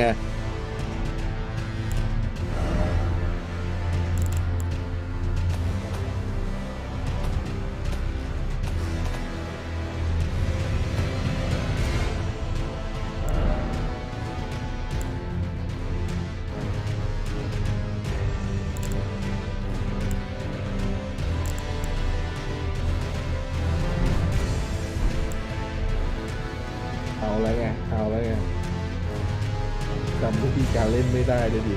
ก็ ธีการเล่นไม่ได้เลยดิ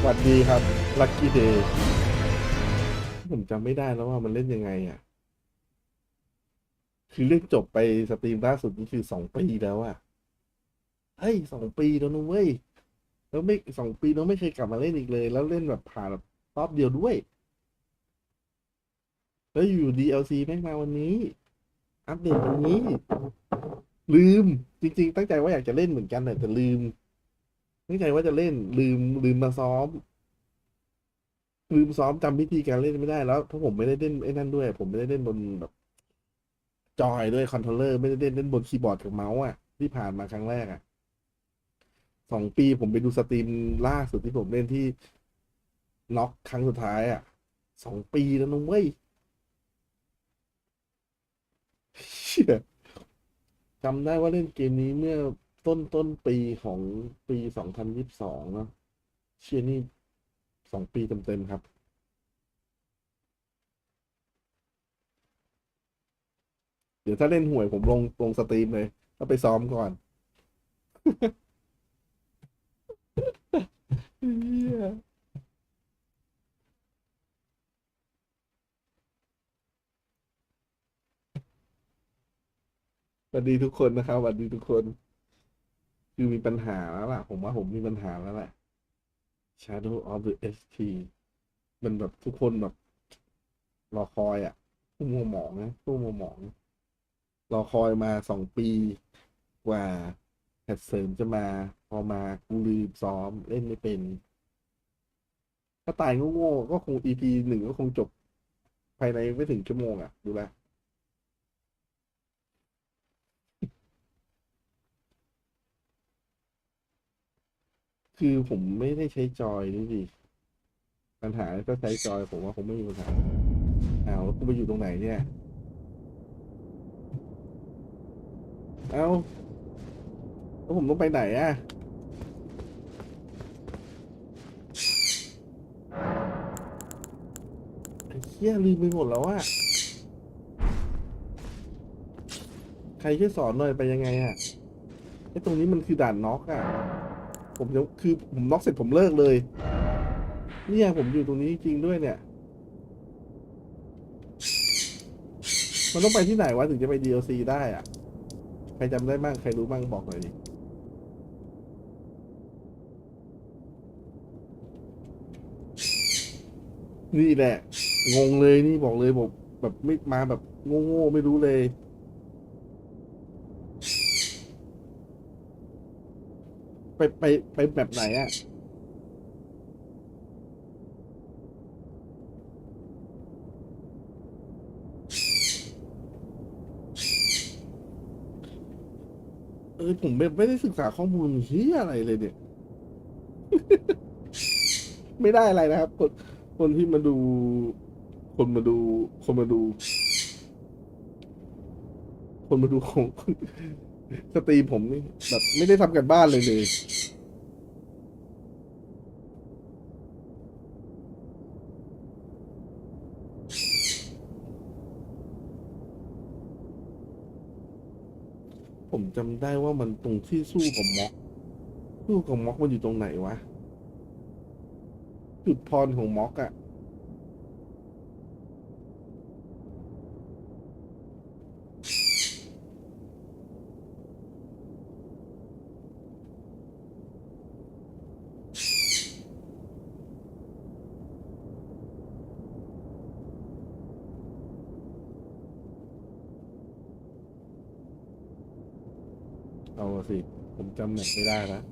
สวัสดีครับลัคกี้เดย์ผมจำไม่ได้แล้วว่ามันเล่นยังไงอะ คือเล่นจบไปสตรีมล่าสุดนี่คือสองปีแล้วอะ เฮ้ยสองปีแล้วนะเว้ย แล้วไม่สองปีแล้วไม่เคยกลับมาเล่นอีกเลย แล้วเล่นแบบผ่านแบบรอบเดียวด้วย แล้วอยู่ DLC แม่งมาวันนี้ อัปเดตวันนี้ ลืมจริง ๆ ตั้งใจว่าอยากจะเล่นเหมือนกันแต่แต่ลืมตั้งใจว่าจะเล่นลืมลืมมาซ้อม ลืมซ้อมจำวิธีการเล่นไม่ได้แล้วเพราะผมไม่ได้เล่นไอ้นั่นด้วย ผมไม่ได้เล่นบนแบบจอยด้วยคอนโทรลเลอร์ไม่ได้เล่นเล่นบนคีย์บอร์ดกับเมาส์อะที่ผ่านมาครั้งแรกอะ สองปีผมไปดูสตรีมล่าสุดที่ผมเล่นที่น็อกครั้งสุดท้ายอะสองปีแล้วนะเว้ยเชี่ยจำได้ว่าเล่นเกมนี้เมื่อต้นต้นปีของปีสองพันยิบสองเนาะเชี่ยนี่สองปีเต็มๆครับเดี๋ยวถ้าเล่นหวยผมลงลงสตรีมเลย แล้วไปซ้อมก่อน สวัสดีทุกคนนะครับสวัสดีทุกคน คือมีปัญหาแล้วล่ะ ผมว่าผมมีปัญหาแล้วแหละ Shadow of the ST มันแบบทุกคนแบบ รอคอยอะผู้มัวหมองนะผู้มัวหมอง รอคอยมาสองปีกว่าแพทเสริมจะมา พอมากูลืมซ้อมเล่นไม่เป็นถ้าตายโง่ๆก็คง EP หนึ่งก็คงจบ ภายในไม่ถึงชั่วโมงอะ ดูแลคือผมไม่ได้ใช้จอยนี่ดิปัญหาถ้าใช้จอยผมว่าคงไม่มีปัญหาอ้าวแล้วกูไปอยู่ตรงไหนเนี่ยเอ้าแล้วผมต้องไปไหนอะ เหี้ยลืมไปหมดแล้วอะใครช่วยสอนหน่อยไปยังไงอะไอ้ตรงนี้มันคือด่านน็อกอะผมจะคือผมน็อกเสร็จผมเลิกเลยเนี่ยผมอยู่ตรงนี้จริงด้วยเนี่ย มันต้องไปที่ไหนวะถึงจะไป DLC ได้อะใครจำได้บ้างใครรู้บ้างบอกหน่อยดินี่แหละ งงเลยนี่บอกเลยบอกแบบไม่มาแบบโง่ๆไม่รู้เลย ไปไปไปแบบไหนอะเออผมไม่ไม่ได้ศึกษาข้อมูลเฮียอะไรเลยเนี่ย ไม่ได้อะไรนะครับ คนคนที่มาดู คนมาดู คนมาดู คนมาดูของสตรีมผมนี่แบบไม่ได้ทำกันบ้านเลยเลยผมจำได้ว่ามันตรงที่สู้กับม็อกสู้กับม็อกมันอยู่ตรงไหนวะ จุดพรของม็อกอะ เอาสิ ผมจำแมปไม่ได้นะ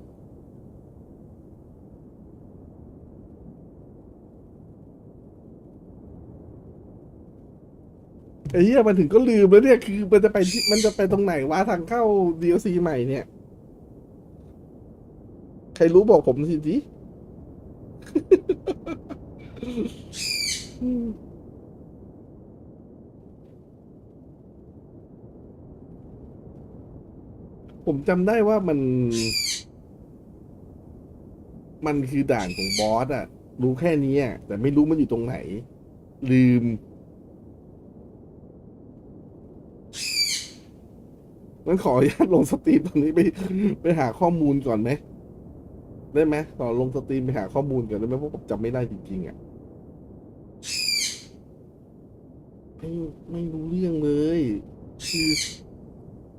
ไอ้เหี้ยมันถึงก็ลืมแล้วเนี่ยคือมันจะไปที่มันจะไปตรงไหนวะทางเข้า DLC ใหม่เนี่ย ใครรู้บอกผมสิจิ ผมจำได้ว่ามัน มันคือด่านของบอสอะรู้แค่นี้อะแต่ไม่รู้มันอยู่ตรงไหน ลืม งั้นขออนุญาตลงสตรีมตรงนี้ไป ไปหาข้อมูลก่อนไหมได้ไหมขอลงสตรีมไปหาข้อมูลก่อนได้ไหมเพราะผมจำไม่ได้จริงๆอะไม่ไม่รู้เรื่องเลยคือ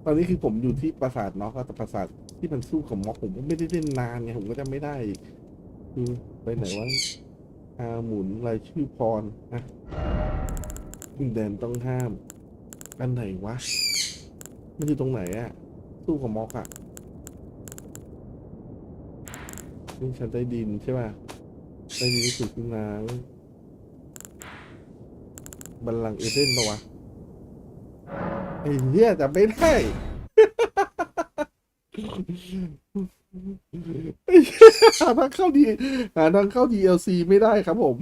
อนนี้คือผมอยู่ที่ปราสาทเนาะแต่ปราสาทที่มันสู้กับม็อกผมก็ไม่ได้เล่นนานไงผมก็จำไม่ได้ คือไปไหนวะอาหมุนรายชื่อพรนะดินแดนต้องห้าม อันไหนวะ มันอยู่ตรงไหนอะสู้กับม็อกอะนี่ชั้นใต้ดินใช่ป่ะใต้ดินที่สุดขึ้นมาบัลลังก์เอเดนปะวะ ไอ้เหี้ยจำไม่ได้ไอ้เหี้ยหาทางเข้าดีหาทางเข้า DLC ไม่ได้ครับผม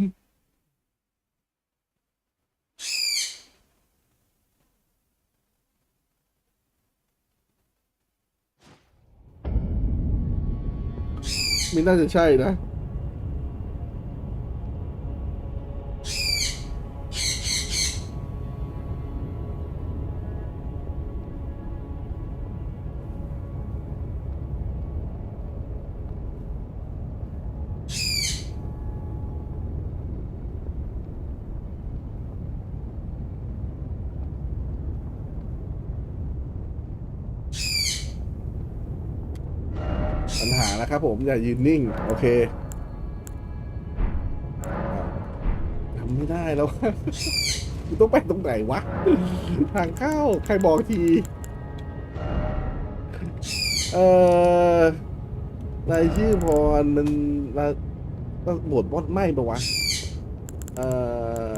ไม่น่าจะใช่นะ นะครับผมอย่ายืนนิ่ง โอเคอ้าวจำไม่ได้แล้วต้องไปตรงไหนวะ ทางเข้า ใครบอกที เอ่อรายชื่อพรมันมาบทบดไหมปะวะ เอ่อ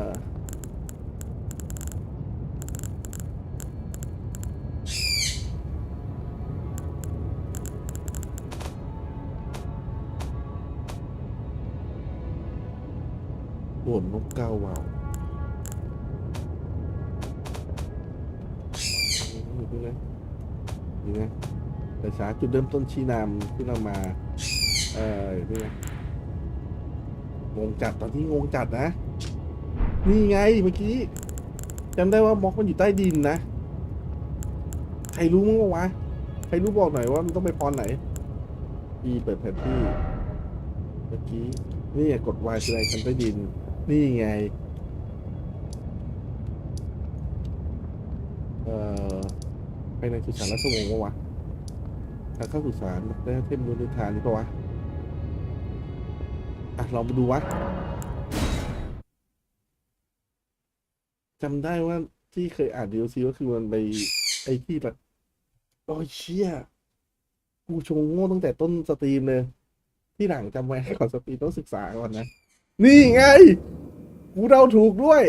นนกเก้าวาวนี่นะนี่นะแต่ช้าจุดเริ่มต้นชี้นำที่เรามา เออนี่นะงงจัดตอนที่งงจัดนะ นี่ไงเมื่อกี้จำได้ว่าบล็อกมันอยู่ใต้ดินนะ ใครรู้มั้งวะ ใครรู้บอกหน่อยว่ามันต้องไปพรไหนอีเปิดแผนที่ เมื่อกี้นี่ไงกด Y แสดงชั้นใต้ดิน นี่ไง เอ่อไปในสุสานราชวงศ์ปะวะทางเข้าสุสานได้เทพนุนิทานนี่ปะวะ อะลองไปดูวะจำได้ว่าที่เคยอ่านดีโอซีก็คือมันไปไอ้ที่แบบโอ้ยเชี่ยกูชงโง่ตั้งแต่ต้นสตรีมเลย ที่หลังจำไว้ให้ก่อนสตรีมต้องศึกษาก่อนนะ นี่ไง กูเดาถูกด้วย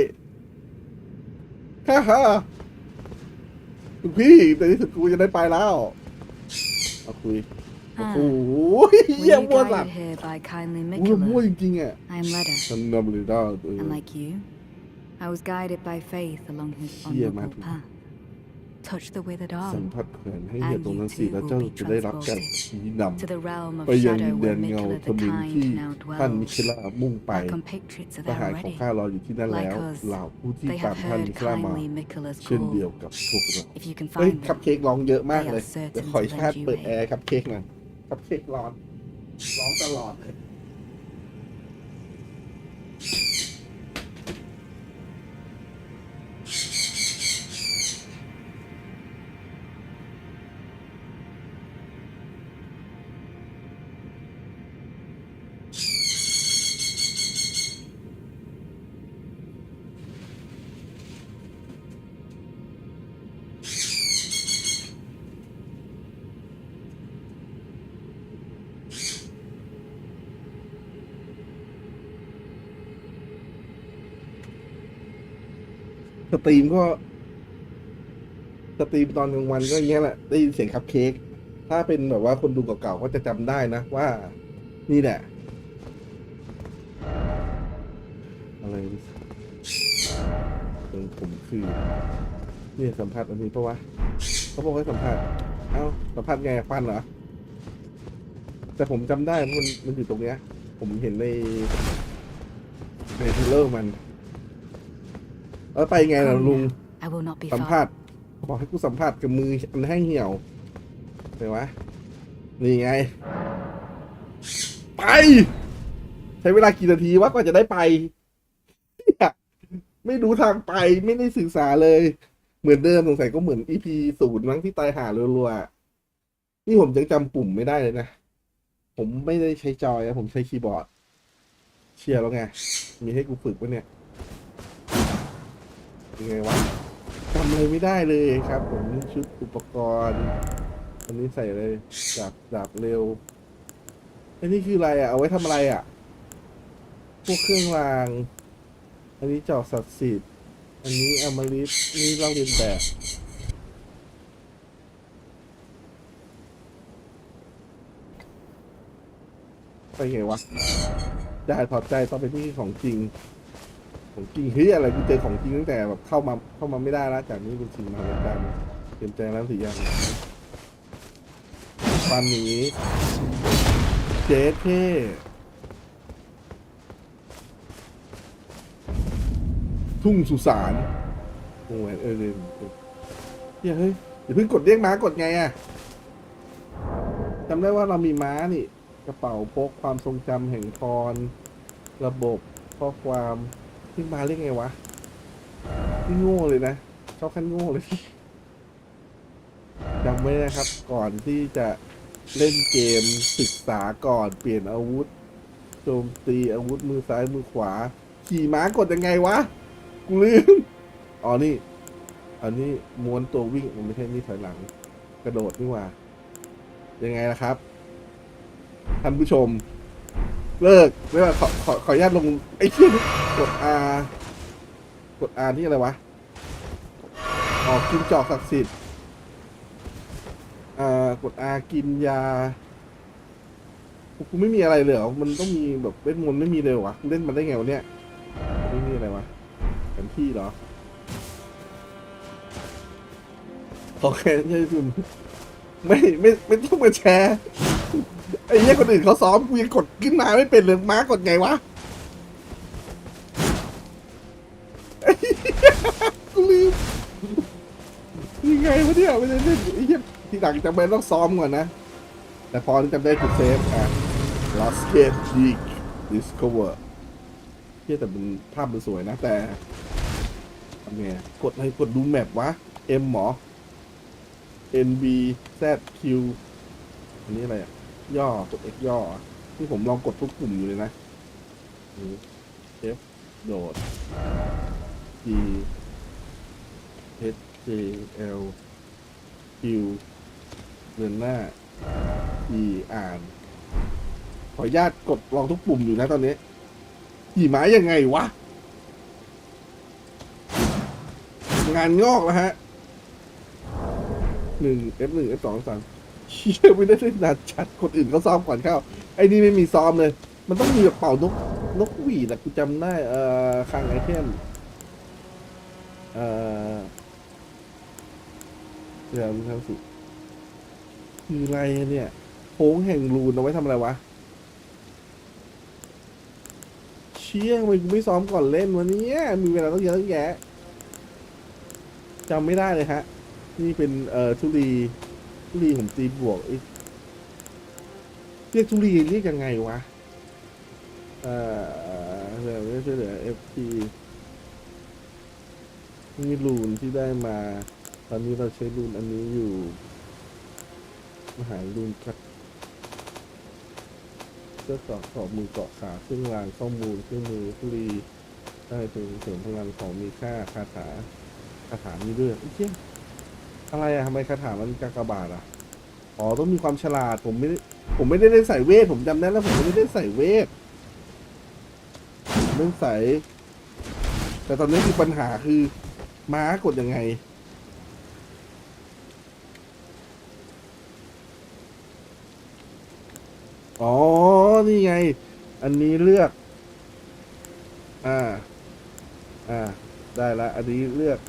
ฮ่าฮ่าคุณพี่แต่ที่สุดกูจะได้ไปแล้วเอาคุย โอ้โห Ah, เยี่ยม were มั่ว you สัต guided ว์ here by kindly กูมั่ว Mikula? จริงๆอะ I am Leda, ฉันนำเลยได้เออ and like you, I was guided by faith along his Yeah, honorable man. path. Touch the withered สัม arm ผัสแขวนให้เหยียบตรงนั้นสิแล้วเจ้าจะได้รับการชี้น to the realm of ำไปยังดิ shadow นแด where นเงา Mikula ท the มินที่ kind now ท่านมิ dwells. เคล่ามุ่งไป Our compatriots are ท there หารของ already. ข้ารออยู่ที่นั่นแล้ว Like us, เหล่าผู้ที่ They ตาม have ท่าน heard มิเคล่ามา kindly Mikula's เช่น call. เดียวกับพวกเรา If you can เฮ้ย find คัพ them, เค้กร้องเยอะมากเลย They are certain เดี๋ยวขออนุญาต to lend you เปิด aid. แอร์คัพเค้กหน่อยคัพเค้กร้อน ร้องตลอดเลย ตรีมก็ สตรีมตอนกลางวันก็อย่างเงี้ยแหละ ได้ยินเสียงคัพเค้ก ถ้าเป็นแบบว่าคนดูเก่าๆก็จะจำได้นะว่า นี่แหละ อะไรตรงผมคือเนี่ยสัมผัสอันนี้ปะวะเขาบอกให้สัมผัสเอ้าสัมผัสไงฟันเหรอ แต่ผมจำได้มันมันอยู่ตรงเนี้ย ผมเห็นในในเทรลเลอร์มัน แล้วไปไงล่ะลุง I will not be สัม far. ผัสบอกให้กูสัมผัสกับมืออันแห้งเหี่ยวไปวะ นี่ไง ไป ใช้เวลากี่นาทีวะกว่าจะได้ไปเนี่ยไม่รู้ทางไปไม่ได้ศึกษาเลย เหมือนเดิมสงสัยก็เหมือน EP ศูนย์มั้งที่ตายหารัวๆนี่ผมยังจำปุ่มไม่ได้เลยนะ ผมไม่ได้ใช้จอยนะผมใช้คีย์บอร์ด เชียร์แล้วไง มีให้กูฝึกปะเนี่ย ยังไงวะจำอะไรไม่ได้เลยครับผมชุดอุปกรณ์อันนี้ใส่เลยดาบดาบเร็วอันนี้คืออะไรอะ เอาไว้ทำอะไรอะ พวกเครื่องราง อันนี้จอกศักดิ์สิทธิ์อันนี้อมฤตนี่เล่าเรียนแบบไปไงวะได้ถอดใจต้องไปที่ของจริง ของจริงเฮ้ยอะไรกูเจอของจริงตั้งแต่แบบเข้ามาเข้ามาไม่ได้แล้วจากนี้เป็นสิ่งมหัศจรรย์เตรียมใจแล้วสิยังฟันหนีเจ๊เท่ทุ่งสุสานโอ้ยเออเออเฮ้ยเฮ้ยอย่าเพิ่งกดเรียกม้ากดไงอะจำได้ว่าเรามีม้านี่ กระเป๋าพกความทรงจำแห่งพร ระบบข้อความ นมาเรียกไงวะนี่โง่เลยนะชอบขั้นโง่เลยจำไว้นะครับ ก่อนที่จะเล่นเกมศึกษาก่อนเปลี่ยนอาวุธโจมตีอาวุธมือซ้ายมือขวา ขี่ม้ากดยังไงวะกูลืมอ๋อนี่ อันนี้ม้วนตัววิ่งมันไม่ใช่นี่ถอยหลัง กระโดดนี่ว่า ยังไงล่ะครับท่านผู้ชม เลิกไม่ว่าขอขอขออนุญาตลงไอ้เชี่ยกด R กด R ที่อะไรวะ ออกกินจอกศักดิ์สิทธิ์อ่ากด R กินยากูไม่มีอะไรเลยเหรอมันต้องมีแบบเวทมนต์ไม่มีเลยเหรอวะเล่นมันได้ไงวะเนี่ยไม่มีอะไรวะแผนที่เหรอโอเคใช่คุณไม่ไม่ไม่ต้องมาแชร์ ไอ้เหี้ยคนอื่นเขาซ้อมกูยังกดขึ้นมาไม่เป็นเลยม้ากดไงวะไอ้เหี้ยกูลืมยังไงวะเนี่ยไม่ได้เล่นไอ้เหี้ยทีหลังจำเป็นต้องซ้อมก่อนนะ แต่พอจำได้จุดเซฟอะ last gate dig discover เหี้ยแต่มันภาพมันสวยนะแต่ทำไงกดอะไรกดดูแมปวะ M หมอ NB Z Q อันนี้อะไรอะ ย่อกด X ย่อที่ผมลองกดทุกกลุ่มอยู่เลยนะนี่ F โดด G H J L Q เดินหน้า E อ่าน ขออนุญาตกดลองทุกปุ่มอยู่นะตอนนี้ขี่ม้ายังไงวะ งานงอกแล้วฮะหนึ่ง F หนึ่ง F สองสาม เชี่ยไม่ได้เล่นนานจัดคนอื่นเขาซ้อมก่อนเข้า ไอ้นี่ไม่มีซ้อมเลย มันต้องมีแบบเป่านกนกหวีดอะกูจำได้เอ่อคลังไอเทมเอ่อเดี๋ยวมันทำสิคืออะไรเนี่ยโค้งแห่งรูนเอาไว้ทำอะไรวะ เชี่ยทำไมกูไม่ซ้อมก่อนเล่นวันนี้มีเวลาต้องเยอะตั้งแยะจำไม่ได้เลยฮะ นี่เป็นเอ่อทุลี ทุลีผมตีบวกอ้ยเรียกทุลีเรียกยังไงวะ เอ่อเดี๋ยวไม่ช่วเหลือ FT นี่รูนที่ได้มา ตอนนี้เราใช้รูนอันนี้อยู่ มหารูนครับเพื่อต่อขอบมือเกาะขาเครื่องรางข้อมูลเครื่องมือทุลีได้ถึงเสริมพลังของมีค่าคาถาคาถามีด้วยไอ้เชี่ย อะไรอะทำไมคาถามันกากบาทอะอ๋อต้องมีความฉลาดผมไม่ได้ผมไม่ได้ใส่เวทผมจำได้แล้วผมไม่ได้ใส่เวทผมเล่นใส่แต่ตอนนี้คือปัญหาคือม้ากดยังไง อ๋อ นี่ไง อันนี้เลือก อ่า อ่า ได้ละ อันนี้เลือก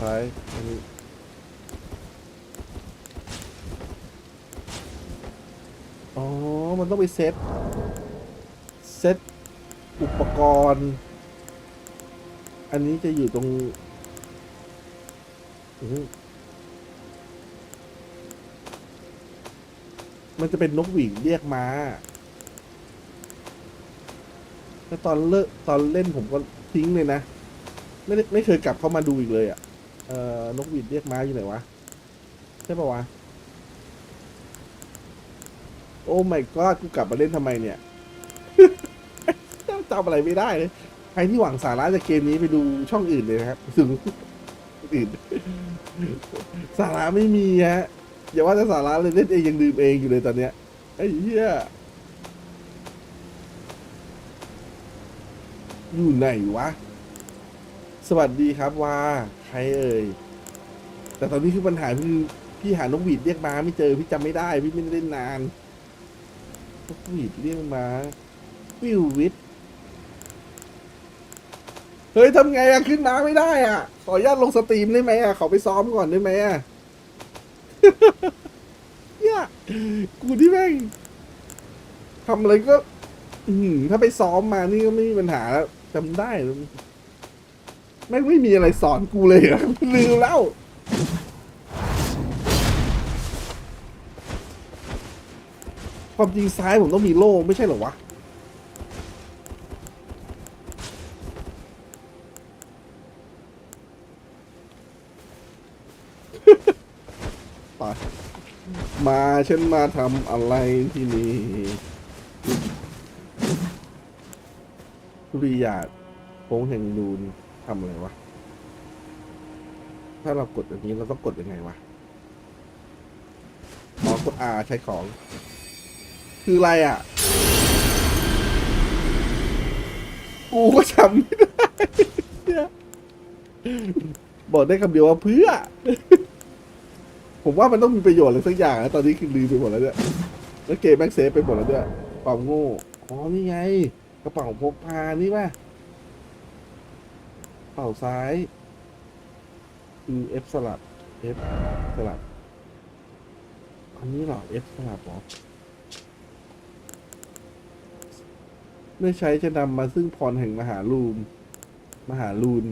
ซ้ายอันนี้ อ๋อ มันต้องไปเซต เซต อุปกรณ์ อันนี้จะอยู่ตรงมันจะเป็นนกหวีดเรียกมา แล้วตอนเลิกตอนเล่นผมก็ทิ้งเลยนะ ไม่ไม่เคยกลับเข้ามาดูอีกเลยอะ่ะ เอ่อนกหวีดเรียกมาอยู่ไหนวะ ใช่ปะวะ โอ้ my god กูกลับมาเล่นทำไมเนี่ย จำอะไรไม่ได้เลย ใครที่หวังสาระจากเกมนี้ไปดูช่องอื่นเลยนะครับถึงอื่น สาระไม่มีฮะ อย่าว่าแต่สาระเลยเล่นเองยังลืมเองอยู่เลยตอนเนี้ยไอ้เหี้ยอยู่ไหนวะ สวัสดีครับว่าใครเอ่ย แต่ตอนนี้คือปัญหาคือพี่หานกหวีดเรียกมาไม่เจอ พี่จำไม่ได้ พี่ไม่ได้เล่นนาน หวีดเรียกมาวิววิทเฮ้ยทำไงอะขึ้นมาไม่ได้อะขออนุญาตลงสตรีมได้ไหมอะขอไปซ้อมก่อนได้ไหมอะเนี่ยกูที่แม่งทำอะไรก็ถ้าไปซ้อมมานี่ก็ไม่มีปัญหาแล้วจำได้แล้วแม่งไม่มีอะไรสอนกูเลยอะลืมแล้ว ความจริงซ้ายผมต้องมีโล่ไม่ใช่เหรอวะไปมาฉันมาทำอะไรที่นี่ริยาตโค้งแห่งดูนทำอะไรวะ ถ้าเรากดอันนี้เราต้องกดยังไงวะอ๋อกด R ใช้ของ คืออะไรอะ กูก็จำไม่ได้บอกได้คำเดียวว่าเพื่อ ผมว่ามันต้องมีประโยชน์อะไรสักอย่างนะตอนนี้คือลืมไปหมดแล้วเนี่ยแล้วเกมแม็กเซฟไปหมดแล้วด้วยความโง่อ๋อนี่ไง กระเป๋าพกพานี่ป่ะกระเป๋าซ้าย คือ F สลับ F สลับ อันนี้เหรอ F สลับหรอ ไม่ใช้จะนำมาซึ่งพรแห่งมหาลูม มหาลูน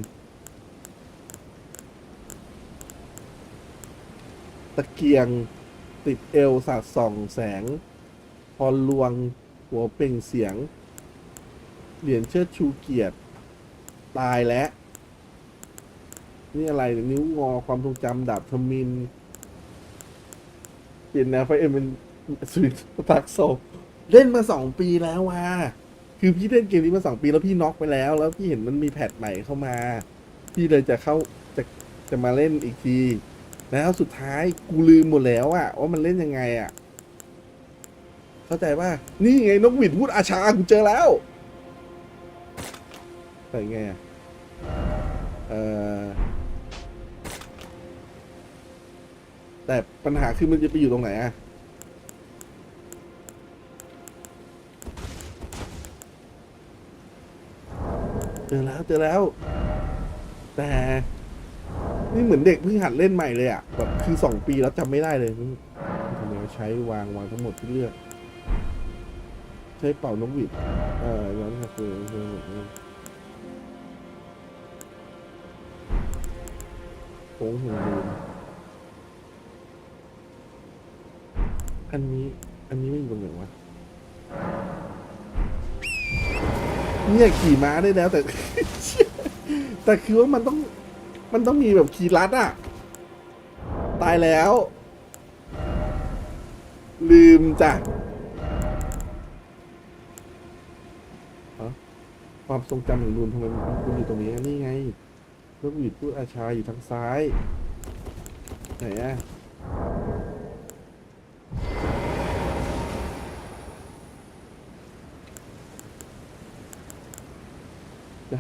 ตะเกียงติดเอวสาดส่องแสง พรลวง หัวเปล่งเสียง เหรียญเชิดชูเกียรติ ตายแล้วนี่อะไรนิ้วงอความทรงจำดาบทมิน เปลี่ยนแนวไฟเอ็มเป็นสวิตตักโซเล่นมาสองปีแล้วว่ะ คือพี่เล่นเกมนี้มาสองปีแล้วพี่น็อกไปแล้ว แล้วพี่เห็นมันมีแพทใหม่เข้ามา พี่เลยจะเข้าจะจะมาเล่นอีกที แล้วสุดท้ายกูลืมหมดแล้วอะว่ามันเล่นยังไงอะเข้าใจป่ะนี่ไงนกหวีดพูดอาชากูเจอแล้วใส่ไงอะเออแต่ปัญหาคือมันจะไปอยู่ตรงไหนอะ เจอแล้วเจอแล้ว แต่นี่เหมือนเด็กเพิ่งหัดเล่นใหม่เลยอะแบบคือสองปีแล้วจำไม่ได้เลยทำไมใช้วางวางทั้งหมดที่เลือก ใช้เป่านกหวีดเอ่อย้อนกลับไปเออโค้งหัวดูอันนี้ อันนี้ไม่อยู่ตรงไหนวะ เนี่ยขี่ม้าได้แล้วแต่ แต่คือว่ามันต้องมันต้องมีแบบคีย์ลัดอะ ตายแล้ว ลืมจ้ะความทรงจำของนูนทำไมมันคุณอยู่ตรงนี้นี่ไงนกหวีดพูดอาชาอยู่ทางซ้ายไหนอะ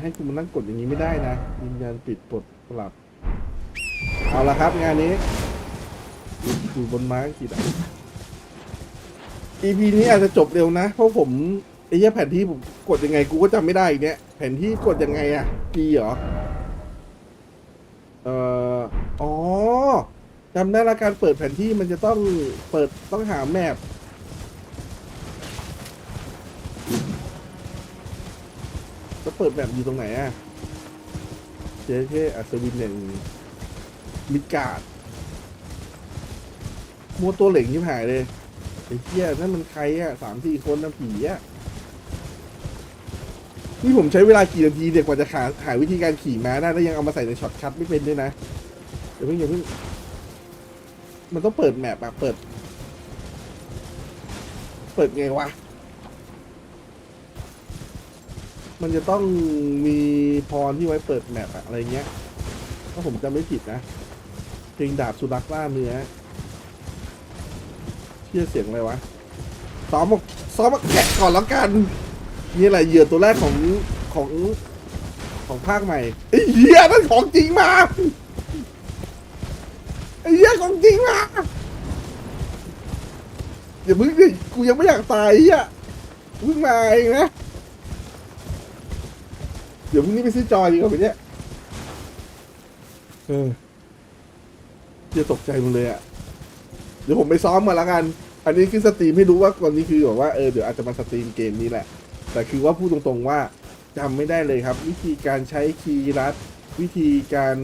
ให้คุณมานั่งกดอย่างนี้ไม่ได้นะยืนยันปิดปลดสลับ เอาละครับงานนี้อยู่บนม้าขีดอะ EP นี้อาจจะจบเร็วนะ เพราะผมไอ้เหี้ยแผนที่ผมกดยังไงกูก็จำไม่ได้อีกเนี่ยแผนที่กดยังไงอะกีเหรอ เอ่อ อ๋อจำได้ละการเปิดแผนที่มันจะต้องเปิดต้องหาแมปจะ เปิดแมปอยู่ตรงไหนอะเจ๊เท่อัศวินแห่งมิดการ์ดมัวตัวเหล่งยิบหายเลยไอ้เหี้ยนั่นมันใครอะสามสี่คนนะผีอะนี่ผมใช้เวลากี่นาทีเนี่ยกว่าจะหาหาวิธีการขี่ม้าได้แล้วยังเอามาใส่ในช็อตคัทไม่เป็นด้วยนะเดี๋ยวเพิ่งอย่าเพิ่งมันต้องเปิดแมปอะเปิด เปิดไงวะ มันจะต้องมีพรที่ไว้เปิดแมปอะอะไรเงี้ย ถ้าผมจำไม่ผิดนะ เพลงดาบสุรักล่าเนื้อเชื่อเสียงอะไรวะ ซ้อมมาซ้อมมาแกะก่อนแล้วกัน นี่แหละเหยื่อตัวแรกของของของภาคใหม่ไอ้เหี้ยนั่นของจริงมาไอ้เหี้ยของจริงมาอย่ามึงดิกูยังไม่อยากตายไอ้เหี้ยเพิ่งมาเองนะ เดี๋ยวพรุ่งนี้ไปซื้อจอดีกว่าไปเนี่ยเออจะตกใจมันเลยอะเดี๋ยวผมไปซ้อมมาแล้วกัน อันนี้คือสตรีมให้รู้ว่าวันนี้คือแบบว่าเออเดี๋ยวอาจจะมาสตรีมเกมนี้แหละ แต่คือว่าพูดตรงๆว่าจำไม่ได้เลยครับ วิธีการใช้คีย์ลัด วิธีการ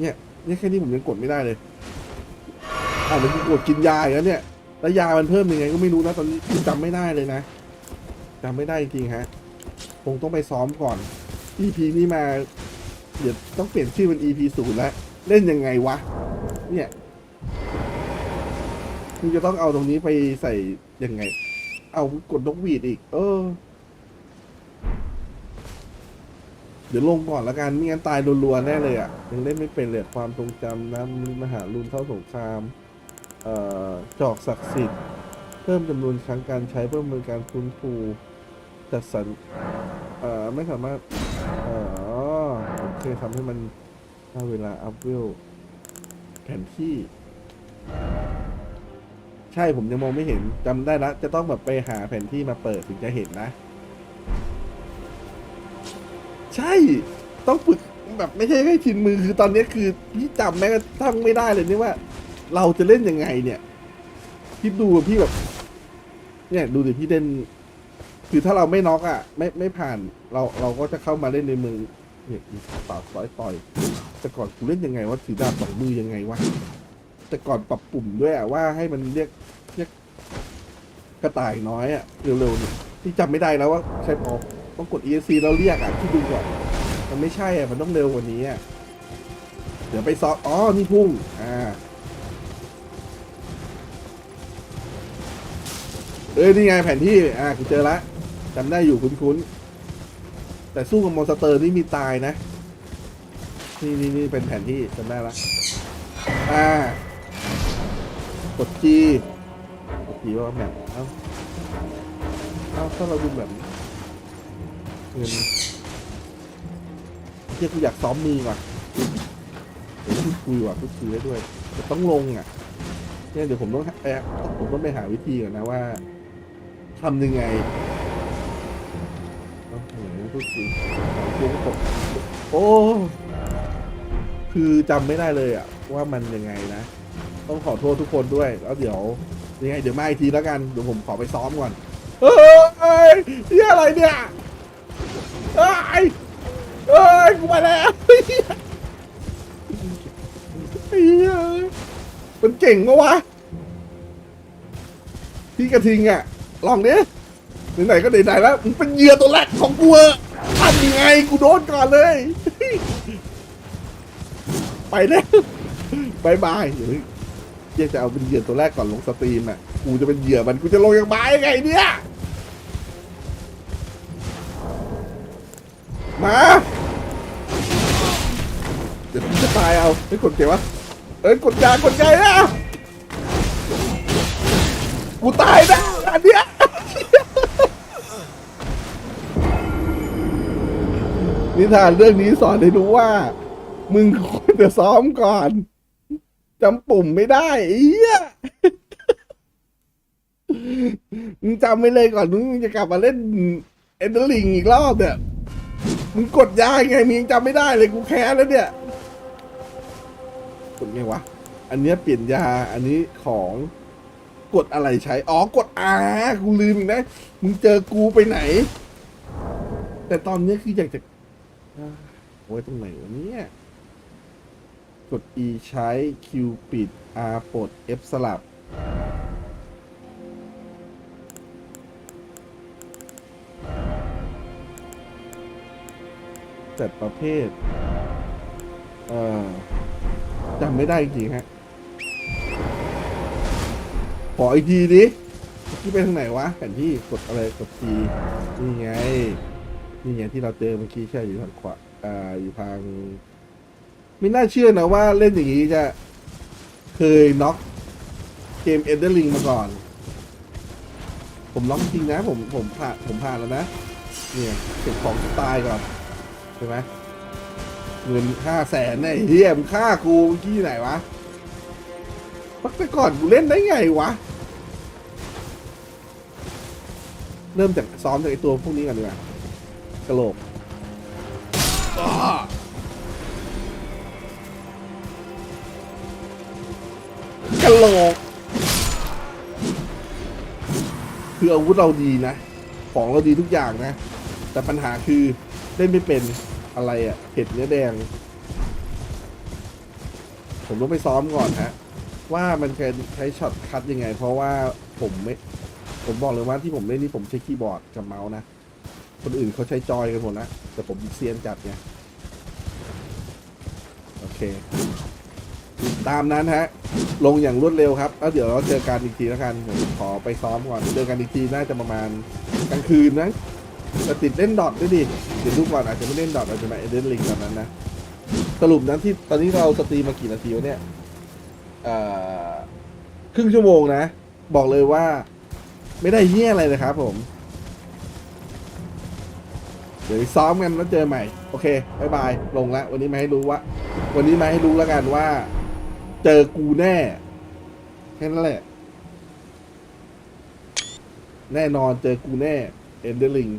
เนี่ยเนี่ยแค่นี้ผมยังกดไม่ได้เลยอ่ามันคือกดกินยาอีกแล้วเนี่ย แล้วยามันเพิ่มยังไงก็ไม่รู้นะตอนนี้คือจำไม่ได้เลยนะ จำไม่ได้จริงฮะคงต้องไปซ้อมก่อน EP นี้มา เดี๋ยวต้องเปลี่ยนชื่อเป็น EP ศูนย์แล้ว เล่นยังไงวะ เนี่ยคุณจะต้องเอาตรงนี้ไปใส่ยังไง เอากดนกหวีดอีก เออ เดี๋ยวลงก่อนละกันไม่งั้นตายรัวๆแน่เลยอะ ยังเล่นไม่เป็นเลยความทรงจำนะมหาลุนเท่าสงคราม เอ่อ จอกศักดิ์สิทธิ์ เพิ่มจำนวนครั้งการใช้เพิ่มจำนวนการฟื้นฟู จัดสรรเอ่อไม่สามารถเอ่อโอเคทำให้มันถ้าเวลาอัพเวลแผนที่ ใช่ผมยังมองไม่เห็นจำได้ละจะต้องแบบไปหาแผนที่มาเปิดถึงจะเห็นนะ ใช่ ต้องฝึกแบบไม่ใช่แค่ชินมือคือตอนนี้คือพี่จำแม้กระทั่งไม่ได้เลยนี่ว่า เราจะเล่นยังไงเนี่ยพี่ดูพี่แบบ เนี่ย ดูดิพี่เล่น คือถ้าเราไม่น็อกอะ ไม่ไม่ผ่านเราเราก็จะเข้ามาเล่นในมือเนี่ยมีปากต่อยต่อยแต่ก่อนกูเล่นยังไงวะถือดาบสองมือยังไงวะแต่ก่อนปรับปุ่มด้วยอะว่าให้มันเรียกเรียกกระต่ายน้อยอะเร็วๆนี่ที่จำไม่ได้แล้วว่าใช่พอต้องกด ESC แล้วเรียกอะที่ดูก่อนมันไม่ใช่อะมันต้องเร็วกว่านี้อะเดี๋ยวไปซออ๋อนี่พุ่งอ่าเอ้ยนี่ไงแผนที่อ่ากูเจอละ จำได้อยู่คุ้นๆ แต่สู้กับมอนสเตอร์นี่มีตายนะ นี่นี่นี่เป็นแผนที่จำได้ละอ่ากดจีกดจีว่าแบบเอ้าเอ้าถ้าเราดูแบบเงินเที่ยกูอยากซ้อมมือว่ะเดี๋ยวพูดคุยว่ะพูดคุยได้ด้วยแต่ต้องลงอะเนี่ยเดี๋ยวผมต้องหาเอ่อผมต้องไปหาวิธีก่อนนะว่าทำยังไง ไหนพูดคุยหาพวกตกโอ้ คือจำไม่ได้เลยอะว่ามันยังไงนะ ต้องขอโทษทุกคนด้วย แล้วเดี๋ยวยังไงเดี๋ยวมาอีกทีแล้วกัน เดี๋ยวผมขอไปซ้อมก่อน เฮ้ยนี่อะไรเนี่ยเฮ้ยเฮ้ยกูมาแล้วเฮ้ยเฮ้ยมันเก่งปะวะ พี่กระทิงอะลองดิไหนๆก็ไหนๆแล้วมึงเป็นเหยื่อตัวแรกของกูอะ ไงกูโดนก่อนเลย ไปแล้วบายบายเดี๋ยวเจ๊จะเอาเป็นเหยื่อตัวแรกก่อนลงสตรีมอะ กูจะเป็นเหยื่อมันกูจะลงยังไงไงเนี่ย มา เดี๋ยวจะตายเอาไอ้ยกดเก็บวะ เอ้ยกดยากดใจนะกูตายนะ นิทานเรื่องนี้สอนให้รู้ว่า มึงควรจะซ้อมก่อนจำปุ่มไม่ได้ไอ้เหี้ยมึงจำไม่เลยก่อนมึงจะกลับมาเล่นเอ็นเดอร์ลิงอีกรอบเนี่ยมึงกดยากไงมึงจำไม่ได้เลยกูแค้นแล้วเนี่ยกดไงวะ อันเนี้ยเปลี่ยนยา อันนี้ของกดอะไรใช้ อ๋อกด R กูลืมอีกนะ มึงเจอกูไปไหน แต่ตอนเนี้ยคืออยากจะ โอ้ยตรงไหนวะเนี่ย กด E ใช้ Q ปิด R ปลด F สลับ จัดประเภท เอ่อจำไม่ได้จริงๆฮะ ขออีกทีดิที่ไปทางไหนวะแผนที่กดอะไรกด G นี่ไง นี่ไงที่เราเจอเมื่อกี้ใช่อยู่ทางขวาอ่าอยู่ทางไม่น่าเชื่อนะว่าเล่นอย่างนี้จะเคยน็อกเกมเอเดอร์ลิงมาก่อน ผมน็อกจริงนะ ผมผมผ่านผมผ่านแล้วนะ เนี่ยเก็บของตายก่อนใช่ไหมเงินห้าแสนเนี่ยไอ้เฮียมงฆ่ากูเมื่อกี้ไหนวะปักแต่ก่อนกูเล่นได้ไงวะ เริ่มจากซ้อมจากไอตัวพวกนี้ก่อนดีกว่า กระโหลกกระโหลก คืออาวุธเราดีนะ ของเราดีทุกอย่างนะ แต่ปัญหาคือเล่นไม่เป็นอะไรอะ่ะเผ็ดเนื้อแดง ผมต้องไปซ้อมก่อนฮะ ว่ามันเคยใช้ช็อตคัดยังไง เพราะว่าผมไม่ ผมบอกเลยว่าที่ผมเล่นนี่ผมใช้คีย์บอร์ดกับเมาส์นะ คนอื่นเขาใช้จอยกันหมดแล้วแต่ผมเซียนจัดไงโอเค ตามนั้นฮะ ลงอย่างรวดเร็วครับแล้วเดี๋ยวเราเจอกันอีกทีแล้วกันผมขอไปซ้อมก่อนเจอกันอีกทีน่าจะประมาณกลางคืนนะแต่ติดเล่นดอทด้วยดิเดี๋ยวดูก่อนอาจจะไม่เล่นดอทอาจจะมาเอเดนลิงตอนนั้นนะสรุปนั้นที่ตอนนี้เราสตรีมมากี่นาทีวะเนี่ยครึ่งชั่วโมงนะ บอกเลยว่า ไม่ได้เหี้ยอะไรเลยครับผม เดี๋ยวซ้อมกันแล้วเจอใหม่ โอเคบายบาย ลงแล้ว วันนี้มาให้รู้ว่า วันนี้มาให้รู้แล้วกันว่า เจอกูแน่ แค่นั้นแหละ แน่นอนเจอกูแน่ เอนเดอร์ลิง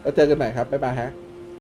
แล้วเจอกันใหม่ครับบายบายฮะ